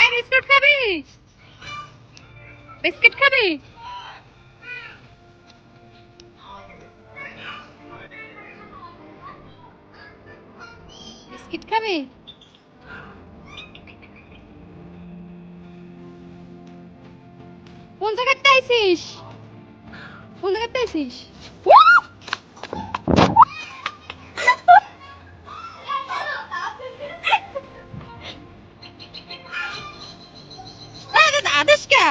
এই বিস্কুট খাবি? বিস্কিট খাবি? বিস্কিট খাবি? কোন জায়গাতে আইছিস? কোন জায়গাতে আইছিস? আদেশ কে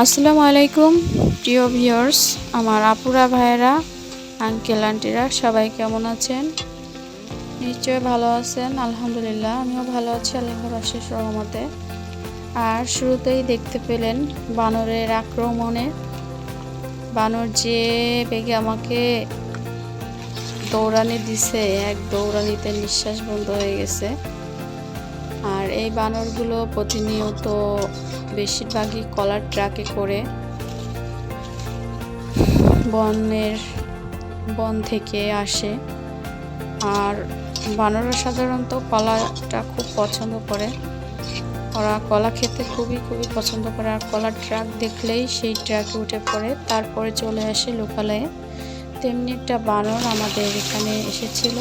আসসালামু আলাইকুম, প্রিয় ভিউয়ার্স, আমার আপুরা, ভাইয়েরা, আঙ্কেল, আন্টিরা, সবাই কেমন আছেন? নিশ্চয়ই ভালো আছেন, আলহামদুলিল্লাহ, আমিও ভালো আছি, আল্লাহর আশেষ রহমতে। আর শুরুতেই দেখতে পেলেন বানরের আক্রমণে। বানর যে বেগে আমাকে দৌড়ানি দিছে, এক দৌড়ানিতে নিঃশ্বাস বন্ধ হয়ে গেছে। আর এই বানরগুলো প্রতিনিয়ত বেশিরভাগই কলার ট্রাকে করে বনের, বন থেকে আসে। আর বানররা সাধারণত কলাটা খুব পছন্দ করে। ওরা কলা খেতে খুবই খুবই পছন্দ করে। আর কলার ট্রাক দেখলেই সেই ট্রাকে উঠে পড়ে। তারপরে চলে আসে লোকালয়ে। তেমনি একটা বানর আমাদের এখানে এসেছিল।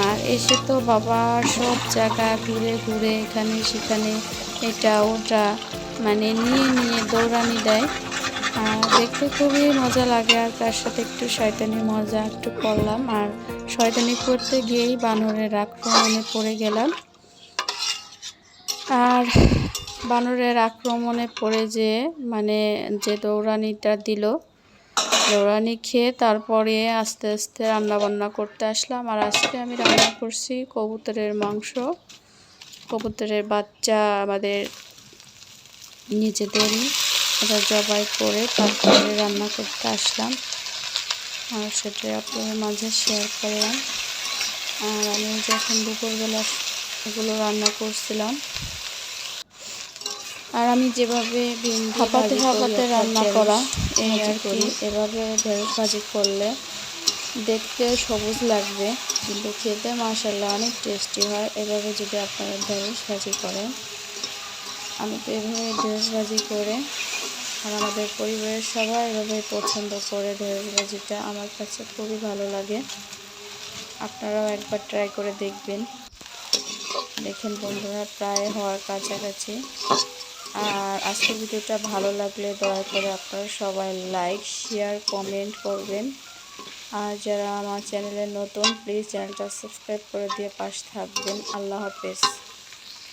আর এসে তো বাবা সব জায়গা ঘুরে ঘুরে এখানে সেখানে এটা ওটা মানে নিয়ে নিয়ে দৌড়ানি দেয়। আর দেখতে খুবই মজা লাগে আর তার সাথে একটু শয়তানি মজা একটু করলাম। আর শয়তানি করতে গিয়েই বানরের আক্রমণে পড়ে গেলাম। আর বানরের আক্রমণে পড়ে যে মানে যে দৌড়ানিটা দিল দৌড়ানি খেয়ে তারপরে আস্তে আস্তে রান্না বান্না করতে আসলাম। আর আজকে আমি রান্না করছি কবুতরের মাংস। কবুতরের বাচ্চা আমাদের নিজেদেরই ওটা জবাই করে তারপরে রান্না করতে আসলাম। আর সেটা আপনাদের মাঝে শেয়ার করলাম। আর আমি যখন দুপুরবেলা এগুলো রান্না করছিলাম আর আমি যেভাবে হাঁপাতে হাঁপাতে রান্না করা এই আর কি। এভাবে ঢেঁড়স ভাজি করলে দেখতে সবুজ লাগবে কিন্তু খেতে মাসাল্লাহ অনেক টেস্টি হয়। এভাবে যদি আপনারা ঢেঁড়স ভাজি করেন আমি তো এভাবে ঢেঁড়স ভাজি করে আর আমাদের পরিবারের সবাই এভাবে পছন্দ করে ঢেঁড়স ভাজিটা আমার কাছে খুবই ভালো লাগে। আপনারাও একবার ট্রাই করে দেখবেন। দেখেন বন্ধুরা প্রায় হওয়ার কাছাকাছি। আর আজকের ভিডিওটা ভালো লাগলে দয়া করে আপনারা সবাই লাইক, শেয়ার, কমেন্ট করবেন। আর যারা আমার চ্যানেলে নতুন, প্লিজ চ্যানেলটা সাবস্ক্রাইব করে দিয়ে পাশে থাকবেন। আল্লাহ হাফেজ।